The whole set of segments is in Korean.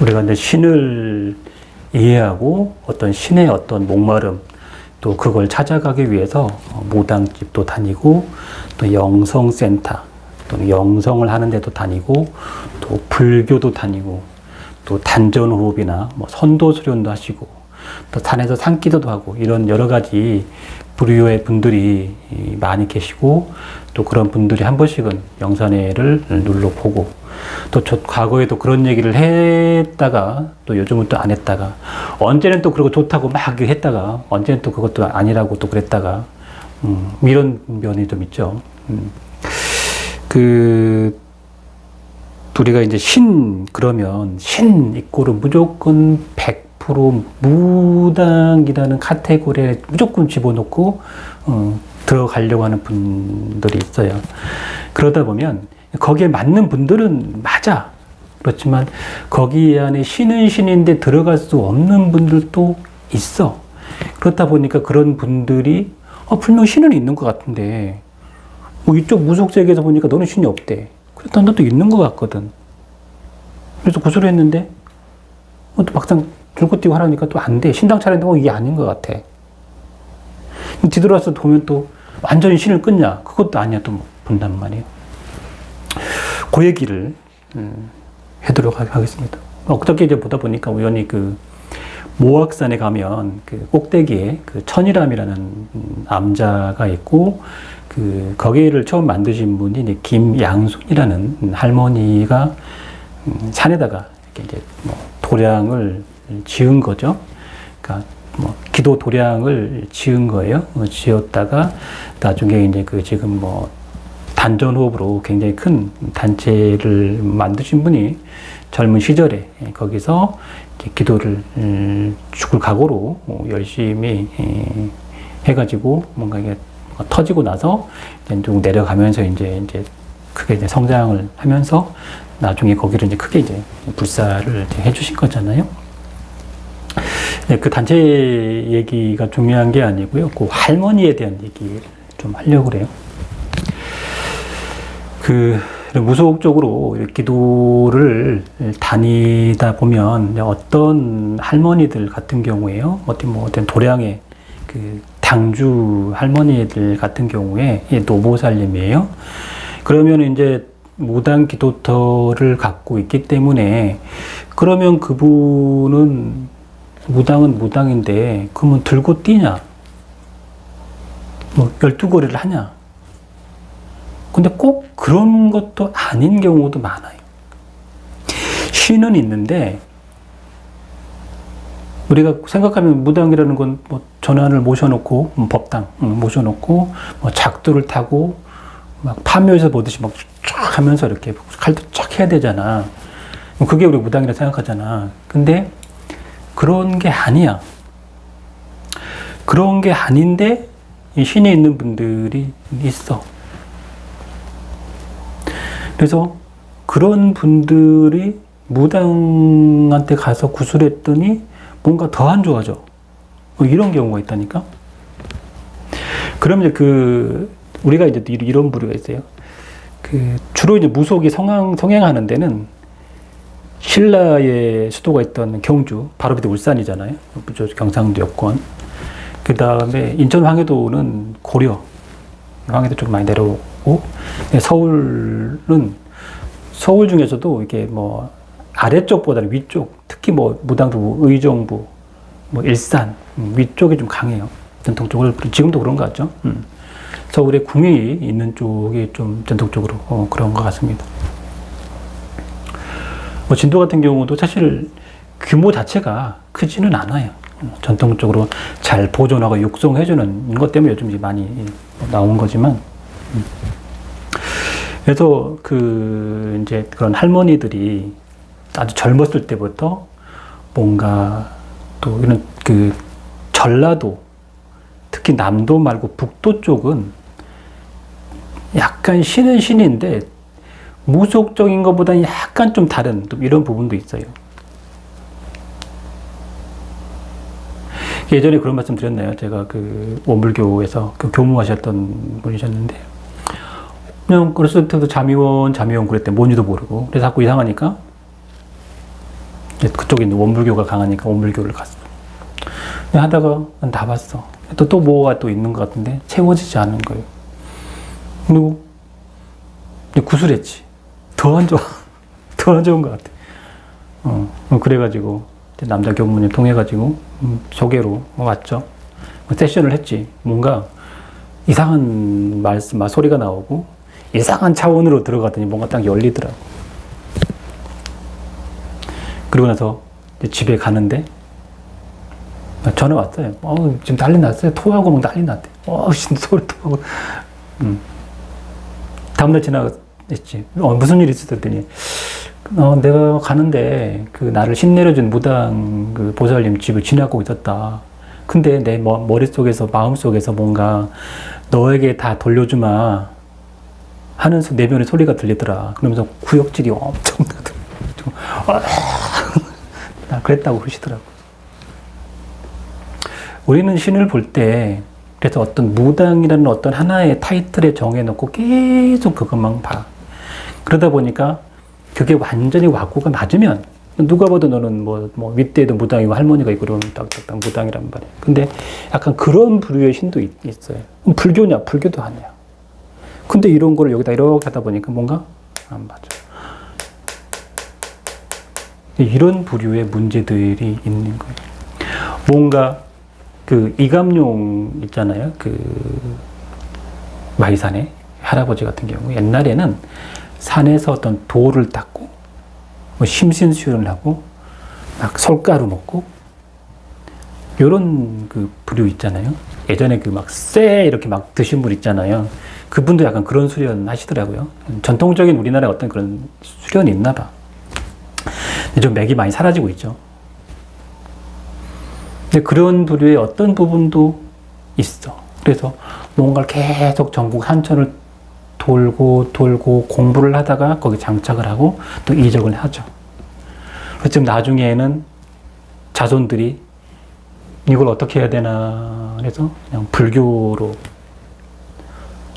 우리가 이제 신을 이해하고 어떤 신의 어떤 목마름 또 그걸 찾아가기 위해서 어, 무당집도 다니고 또 영성센터 또는 영성을 하는 데도 다니고 또 불교도 다니고 또 단전호흡이나 뭐 선도 수련도 하시고 또 산에서 산기도도 하고 이런 여러 가지 부류의 분들이 이, 많이 계시고 또 그런 분들이 한 번씩은 영산회를 눌러 보고 또 저 과거에도 그런 얘기를 했다가 또 요즘은 또 안 했다가 언제는 또 그러고 좋다고 막 했다가 언제는 또 그것도 아니라고 또 그랬다가 음, 이런 면이 좀 있죠. 음. 그 우리가 이제 신 그러면 신 이꼬는 무조건 100% 무당이라는 카테고리에 무조건 집어넣고 어, 들어가려고 하는 분들이 있어요. 그러다 보면 거기에 맞는 분들은 맞아. 그렇지만 거기 안에 신은 신인데 들어갈 수 없는 분들도 있어. 그렇다 보니까 그런 분들이 어, 분명 신은 있는 것 같은데 뭐 이쪽 무속 세계에서 보니까 너는 신이 없대. 그랬다 나도 있는 것 같거든. 그래서 구슬을 했는데 어, 또 막상 줄곧 뛰고 하라니까 또 안 돼. 신당 차렸는데 어, 이게 아닌 것 같아. 뒤돌아서 보면 또 완전히 신을 끊냐? 그것도 아니야 또 본단 말이에요. 그 얘기를 음, 해도록 하- 하겠습니다. 어저께 이제 보다 보니까 우연히 그 모악산에 가면 그 꼭대기에 그 천이람이라는 음, 암자가 있고 그 거기를 처음 만드신 분이 김양순이라는 음, 할머니가 음, 산에다가 이렇게 이제 뭐 도량을 지은 거죠. 그러니까 뭐 기도 도량을 지은 거예요. 어, 지었다가 나중에 이제 그 지금 뭐 단전 호흡으로 굉장히 큰 단체를 만드신 분이 젊은 시절에 예, 거기서 기도를 음, 죽을 각오로 어, 열심히 예, 해가지고 뭔가 이게 터지고 나서 좀 내려가면서 이제 이제 크게 이제 성장을 하면서 나중에 거기를 이제 크게 이제 불사를 이제 해주신 거잖아요. 네, 그 단체 얘기가 중요한 게 아니고요. 그 할머니에 대한 얘기를 좀 하려고 그래요. 그 무속적으로 기도를 다니다 보면 어떤 할머니들 같은 경우에요. 어떤 뭐 어떤 도량의 그 당주 할머니들 같은 경우에 이 노보살님이에요. 그러면 이제 무당 기도터를 갖고 있기 때문에 그러면 그분은 무당은 무당인데 그러면 들고 뛰냐? 뭐 열두 거리를 하냐? 근데 꼭 그런 것도 아닌 경우도 많아요. 신은 있는데 우리가 생각하면 무당이라는 건 뭐 전환을 모셔놓고 음, 법당 음, 모셔놓고 뭐 작두를 타고 막 파묘에서 보듯이 막 쫙 하면서 이렇게 칼도 쫙 해야 되잖아. 그게 우리 무당이라 생각하잖아. 근데 그런 게 아니야. 그런 게 아닌데 이 신에 있는 분들이 있어. 그래서 그런 분들이 무당한테 가서 구술했더니 뭔가 더 안 좋아져. 뭐 이런 경우가 있다니까. 그럼 이제 그 우리가 이제 이- 이런 부류가 있어요. 그 주로 이제 무속이 성행 성행하는 데는 신라의 수도가 있던 경주, 바로 밑에 울산이잖아요. 저 경상도 여권. 그 다음에 인천 황해도는 고려, 황해도 쪽 많이 내려오고 서울은 서울 중에서도 이게 뭐 아래쪽보다는 위쪽, 특히 뭐 무당도 의정부, 뭐 일산 음, 위쪽이 좀 강해요. 전통적으로 지금도 그런 것 같죠. 음. 서울에 궁이 있는 쪽이 좀 전통적으로 어, 그런 것 같습니다. 뭐 진도 같은 경우도 사실 규모 자체가 크지는 않아요. 어, 전통적으로 잘 보존하고 육성해주는 것 때문에 요즘 많이 나온 거지만. 음. 그래서 그 이제 그런 할머니들이 아주 젊었을 때부터 뭔가 또 이런 그 전라도 특히 남도 말고 북도 쪽은 약간 신은 신인데 무속적인 것보다는 약간 좀 다른 또 이런 부분도 있어요. 예전에 그런 말씀 드렸나요? 제가 그 오물교에서 그 교무하셨던 분이셨는데 그냥 그랬을 때도 잠이원 잠이원 그랬대 뭔지도 모르고 그래서 자꾸 이상하니까 그쪽에 이제 원불교가 강하니까 원불교를 갔어. 하다가 다 봤어. 또, 또 뭐가 또 있는 것 같은데 채워지지 않은 거예요. 그리고 이제 구술했지. 더 안 좋아. 더 안 좋은 것 같아. 어, 그래가지고 이제 남자 교무님 통해가지고 음, 조계로 왔죠. 뭐 세션을 했지. 뭔가 이상한 말씀, 막 소리가 나오고 이상한 차원으로 들어갔더니 뭔가 딱 열리더라고. 그리고 나서 집에 가는데 전화 왔어요. 어, 지금 난리 났어요. 토하고 막 난리 났대. 어, 씨, 소리 토하고. 음. 다음날 지나갔지. 어, 무슨 일이 있었더니, 어, 내가 가는데 그 나를 신내려준 무당 그 보살님 집을 지나고 있었다. 근데 내 머, 머릿속에서, 마음속에서 뭔가 너에게 다 돌려주마 소- 내면의 소리가 들리더라. 그러면서 구역질이 엄청 나더라. 좀, 아, 나 그랬다고 그러시더라고. 우리는 신을 볼 때 그래서 어떤 무당이라는 어떤 하나의 타이틀에 정해놓고 계속 그것만 봐. 그러다 보니까 그게 완전히 와꾸가 맞으면 누가 봐도 너는 뭐, 뭐 윗대에도 무당이고 할머니가 있고 그러면 딱딱딱 무당이란 말이야. 근데 약간 그런 부류의 신도 있. 그럼 불교냐? 불교도 아니야. 근데 이런 거를 여기다 이렇게 하다 보니까 뭔가 안 맞아. 이런 부류의 문제들이 있는 거예요. 뭔가 그 이감용 있잖아요. 그 마이산에 할아버지 같은 경우 옛날에는 산에서 어떤 돌을 닦고 뭐 심신수련을 하고 막 솔가루 먹고 요런 그 부류 있잖아요. 예전에 그 막 쇠 이렇게 막 드신 분 있잖아요. 그분도 약간 그런 수련 하시더라고요. 전통적인 우리나라의 어떤 그런 수련이 있나 봐. 좀 맥이 많이 사라지고 있죠. 근데 그런 부류의 어떤 부분도 있어. 그래서 뭔가를 계속 전국 한천을 돌고 돌고 공부를 하다가 거기 장착을 하고 또 이적을 하죠. 그래서 나중에는 자손들이 이걸 어떻게 해야 되나 그래서 그냥 불교로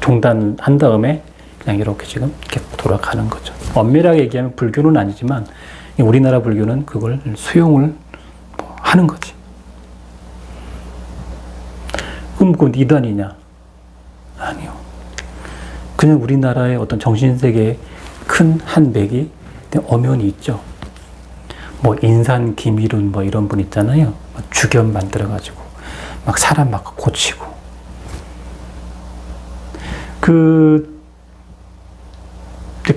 종단한 다음에 그냥 이렇게 지금 계속 돌아가는 거죠. 엄밀하게 얘기하면 불교는 아니지만 우리나라 불교는 그걸 수용을 뭐 하는 거지. 그럼 그건 이단이냐? 아니요. 그냥 우리나라의 어떤 정신세계의 큰한 맥이 엄연히 있죠. 뭐 인산 김일훈 뭐 이런 분 있잖아요. 막 주견 만들어가지고 막 사람 막 고치고 그,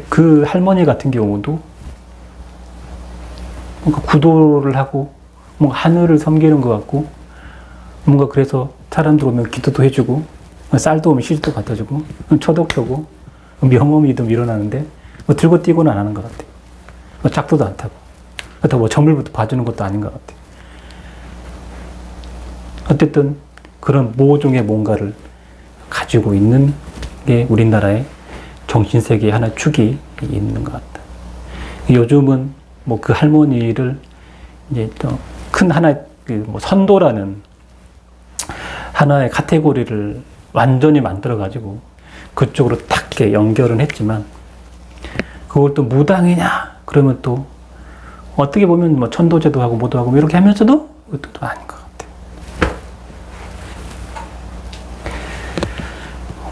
그 할머니 같은 경우도 뭔가 구도를 하고 뭔가 하늘을 섬기는 것 같고 뭔가 그래서 사람들 오면 기도도 해주고 쌀도 오면 실도 갖다 주고 초독하고 명엄이도 일어나는데 뭐 들고 뛰고는 안 하는 것 같아. 뭐 작두도 안 타고. 그렇다고 뭐 점을부터 봐주는 것도 아닌 것 같아. 어쨌든 그런 모종의 뭔가를 가지고 있는 게 우리나라의 정신세계의 하나 축이 있는 것 같다. 요즘은 뭐 그 할머니를 이제 또큰 하나의 그뭐 선도라는 하나의 카테고리를 완전히 만들어 가지고 그쪽으로 딱 이렇게 연결은 했지만 그걸 또 무당이냐 그러면 또 어떻게 보면 뭐 천도제도 하고 뭐도 하고 이렇게 하면서도 그것도 또 아닌 것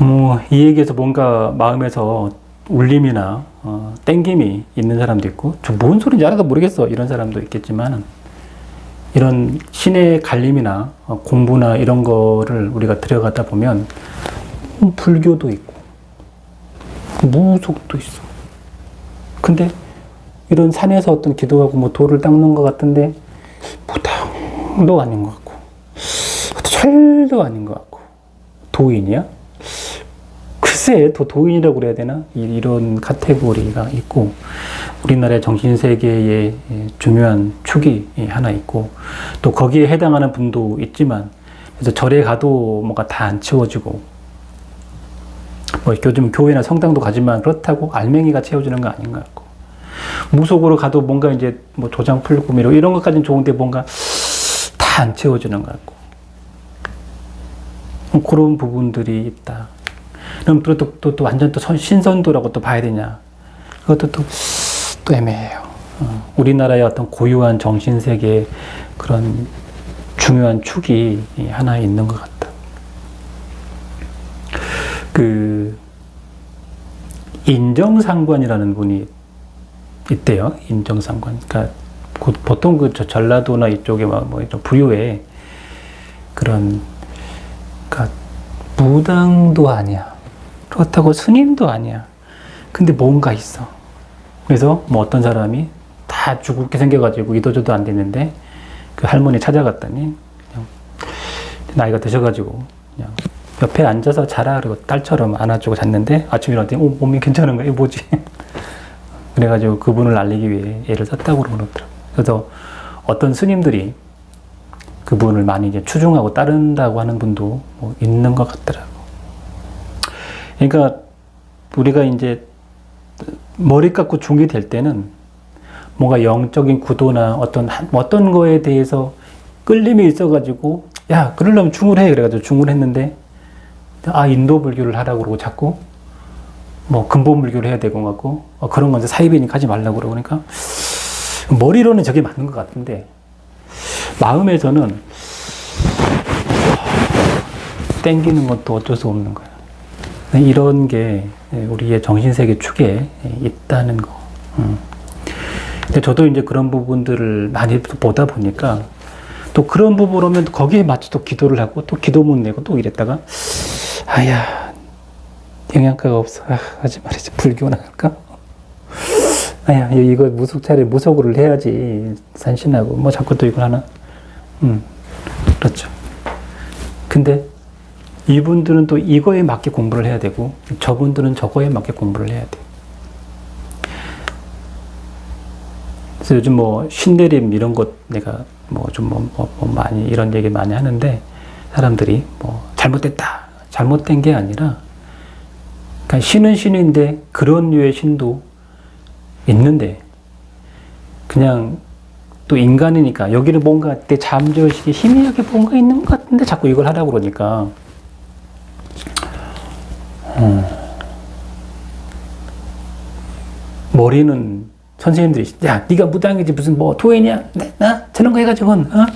뭐, 이 얘기에서 뭔가 마음에서 울림이나 어, 땡김이 있는 사람도 있고, 저뭔 소리인지 알아도 모르겠어. 이런 사람도 있겠지만, 이런 신의 갈림이나 어, 공부나 이런 거를 우리가 들여가다 보면, 음, 불교도 있고, 무속도 있어. 근데 이런 산에서 어떤 기도하고 뭐 돌을 닦는 것 같은데, 무당도 아닌 것 같고, 철도 아닌 것 같고, 도인이야? 글쎄, 더 도인이라고 그래야 되나? 이- 이런 카테고리가 있고, 우리나라의 정신 세계의 예, 중요한 축이 하나 있고, 또 거기에 해당하는 분도 있지만, 그래서 절에 가도 뭔가 다 안 채워지고, 뭐 요즘 교회나 성당도 가지만 그렇다고 알맹이가 채워지는 거 아닌 것 같고, 무속으로 가도 뭔가 이제 뭐 조장 풀고 뭐 이런- 것까지는 좋은데 뭔가 다 안 채워지는 것 같고, 뭐 그런 부분들이 있다. 그럼 또, 또, 또, 또 완전 또 선- 신선도라고 또 봐야 되냐. 그것도 또, 또 애매해요. 어, 우리나라의 어떤 고유한 정신세계의 그런 중요한 축이 하나 있는 것 같다. 그 인정상관이라는 분이 있대요. 인정상관. 그러니까 고- 보통 그 저- 전라도나 이쪽에 막뭐 이런 부유에 그런 그러니까 무당도 아니야. 그렇다고 스님도 아니야. 근데 뭔가 있어. 그래서 뭐 어떤 사람이 다 죽게 생겨가지고 이도저도 안 됐는데 그 할머니 찾아갔더니 그냥 나이가 드셔가지고 그냥 옆에 앉아서 자라 그리고 딸처럼 안아주고 잤는데 아침에 일어났더니 어, 몸이 괜찮은 거야. 이거 뭐지? 그래가지고 그분을 알리기 위해 애를 썼다고 그러더라고요. 그래서 어떤 스님들이 그분을 많이 이제 추종하고 따른다고 하는 분도 뭐 있는 것 같더라고. 그러니까 우리가 이제 머리 깎고 중이 될 때는 뭔가 영적인 구도나 어떤 한- 어떤 거에 대해서 끌림이 있어가지고 야 그러려면 중을 해 그래가지고 중을 했는데 아 인도 불교를 하라고 그러고 자꾸 뭐 근본 불교를 해야 되고 같고 어, 그런 건 이제 사이비니까 하지 말라고 그러고 그러니까 머리로는 저게 맞는 것 같은데 마음에서는 땡기는 것도 어쩔 수 없는 거야. 이런 게 우리의 정신세계 축에 있다는 거. 음. 근데 저도 이제 그런 부분들을 많이 보다 보니까 또 그런 부분 오면 거기에 맞춰 또 기도를 하고 또 기도문 내고 또 이랬다가 아야 영양가가 없어 아, 하지 말이지 불교나 할까? 아야 이거 무속 차례 무속으로 해야지 산신하고 뭐 자꾸 또 이걸 하나 음 그렇죠 근데 이분들은 또 이거에 맞게 공부를 해야 되고 저분들은 저거에 맞게 공부를 해야 돼 그래서 요즘 뭐 신내림 이런 것 내가 뭐좀 뭐, 뭐, 뭐 많이 이런 얘기 많이 하는데 사람들이 뭐 잘못됐다 잘못된 게 아니라 그러니까 신은 신인데 그런 류의 신도 있는데 그냥 또 인간이니까 여기를 뭔가 내 잠재의식에 희미하게 뭔가 있는 것 같은데 자꾸 이걸 하라고 그러니까 음. 머리는 선생님들이 야 네가 무당이지 무슨 뭐 도인이야? 네, 나? 저런 거 해가지고는 어?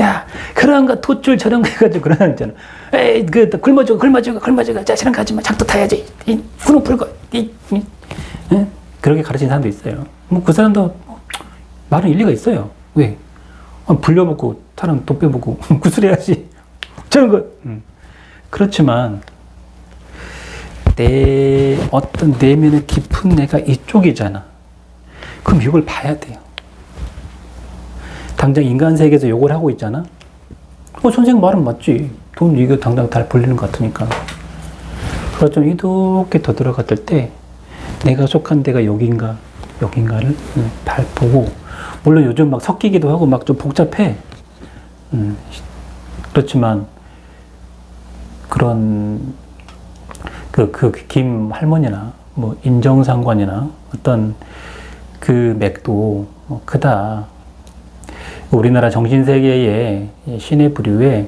야 그런 거 폛줄 저런 거 해가지고 그러는 거 있잖아. 에이 그 굶어주고 굶어주고 굶어주고 자 저런 거 하지 마. 작도 타야지. 이 구름 풀고. 이, 이 예? 그렇게 가르치는 사람도 있어요. 뭐 그 사람도 말은 일리가 있어요. 왜? 아, 불려먹고 사람 돈 빼먹고 구슬해야지. 저런 거. 음. 그렇지만 내 어떤 내면의 깊은 내가 이쪽이잖아. 그럼 이걸 봐야 돼요. 당장 인간 세계에서 욕을 하고 있잖아. 어, 선생 말은 맞지. 돈 이거 당장 달 벌리는 것 같으니까. 그래서 좀 이렇게 더 들어갔을 때 내가 속한 데가 여긴가 여긴가를 음, 잘 보고 물론 요즘 막 섞이기도 하고 막 좀 복잡해. 음, 그렇지만 그런 그, 그, 김 할머니나, 뭐, 인정상관이나, 어떤 그 맥도 뭐 크다. 우리나라 정신세계의 신의 부류에,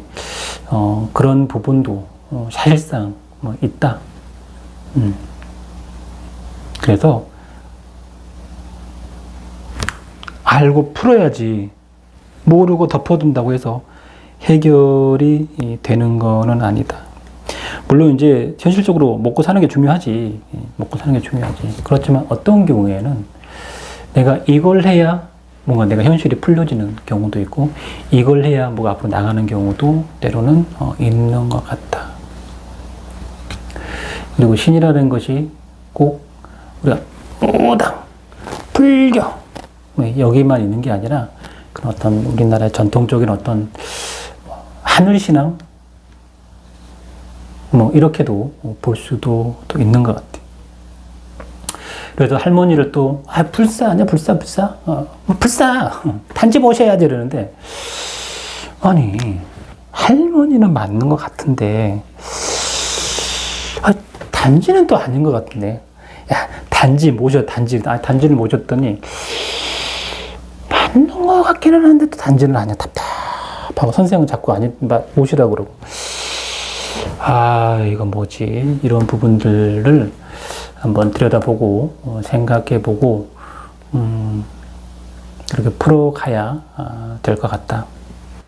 어, 그런 부분도 어, 사실상 뭐 있다. 음. 그래서, 알고 풀어야지, 모르고 덮어둔다고 해서 해결이 이, 되는 거는 아니다. 물론 이제 현실적으로 먹고 사는 게 중요하지. 예, 먹고 사는 게 중요하지. 그렇지만 어떤 경우에는 내가 이걸 해야 뭔가 내가 현실이 풀려지는 경우도 있고 이걸 해야 뭐가 앞으로 나가는 경우도 때로는 어, 있는 것 같다. 그리고 신이라는 것이 꼭 우리가 무당, 불교 뭐 여기만 있는 게 아니라 그런 어떤 우리나라의 전통적인 어떤 하늘 신앙 뭐 이렇게도 볼 수도 또 있는 것 같아요. 그래서 할머니를 또 아, 불사 아니야? 불사 불사? 어, 뭐 불사! 단지 모셔야지 이러는데. 아니 할머니는 맞는 것 같은데. 아, 단지는 또 아닌 것 같은데. 야 단지 모셔 단지. 아 단지를 모셨더니 맞는 것 같기는 한데 또 단지는 아니야. 답답하고 선생은 자꾸 아니 모시라고 그러고 아, 이거 뭐지? 이런 부분들을 한번 들여다보고, 어, 생각해보고, 음, 그렇게 풀어가야 될 것 같다.